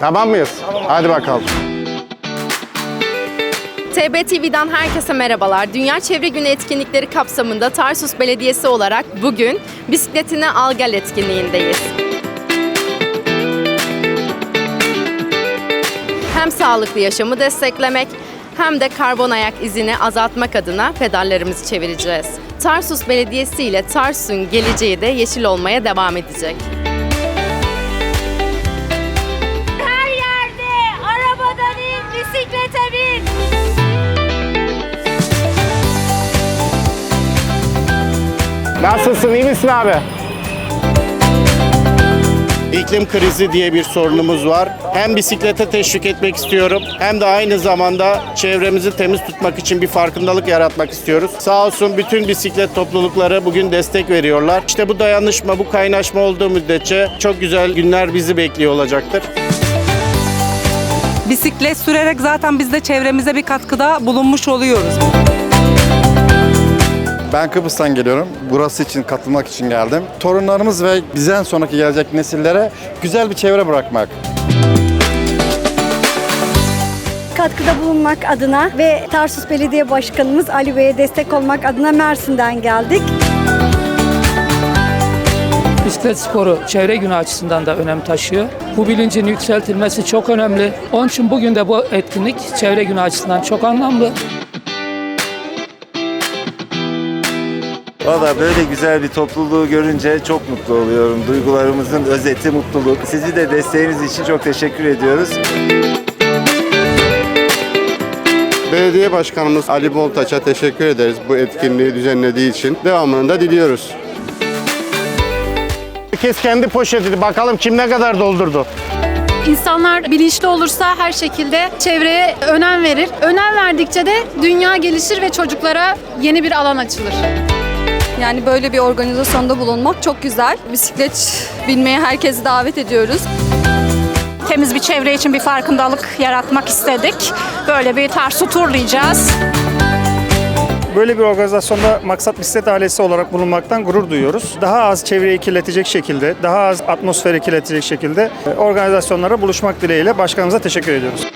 Tamam mıyız? Hadi bakalım. TBTV'den herkese merhabalar. Dünya Çevre Günü etkinlikleri kapsamında Tarsus Belediyesi olarak bugün bisikletine al gel etkinliğindeyiz. Hem sağlıklı yaşamı desteklemek hem de karbon ayak izini azaltmak adına pedallerimizi çevireceğiz. Tarsus Belediyesi ile Tarsus'un geleceği de yeşil olmaya devam edecek. Nasılsın? iyi misin abi? İklim krizi diye bir sorunumuz var. Hem bisiklete teşvik etmek istiyorum hem de aynı zamanda çevremizi temiz tutmak için bir farkındalık yaratmak istiyoruz. Sağ olsun bütün bisiklet toplulukları bugün destek veriyorlar. İşte bu dayanışma, bu kaynaşma olduğu müddetçe çok güzel günler bizi bekliyor olacaktır. Bisiklet sürerek zaten biz de çevremize bir katkıda bulunmuş oluyoruz. Ben Kıbrıs'tan geliyorum. Burası için katılmak için geldim. Torunlarımız ve bizden sonraki gelecek nesillere güzel bir çevre bırakmak. katkıda bulunmak adına ve Tarsus Belediye Başkanımız Ali Bey'e destek olmak adına Mersin'den geldik. Bisiklet sporu çevre günü açısından da önem taşıyor. Bu bilincin yükseltilmesi çok önemli. Onun için bugün de bu etkinlik çevre günü açısından çok anlamlı. Valla böyle güzel bir topluluğu görünce çok mutlu oluyorum. Duygularımızın özeti mutluluk. Sizi de desteğiniz için çok teşekkür ediyoruz. Belediye Başkanımız Ali Boltaç'a teşekkür ederiz bu etkinliği düzenlediği için. Devamını da diliyoruz. Herkes kendi poşetini bakalım kim ne kadar doldurdu. İnsanlar bilinçli olursa her şekilde çevreye önem verir. Önem verdikçe de dünya gelişir ve çocuklara yeni bir alan açılır. Yani böyle bir organizasyonda bulunmak çok güzel. Bisiklet binmeye herkesi davet ediyoruz. Temiz bir çevre için bir farkındalık yaratmak istedik. Böyle bir Tarsu turlayacağız. Böyle bir organizasyonda maksat bisiklet ailesi olarak bulunmaktan gurur duyuyoruz. Daha az çevreyi kirletecek şekilde, daha az atmosferi kirletecek şekilde e, organizasyonlara buluşmak dileğiyle başkanımıza teşekkür ediyoruz.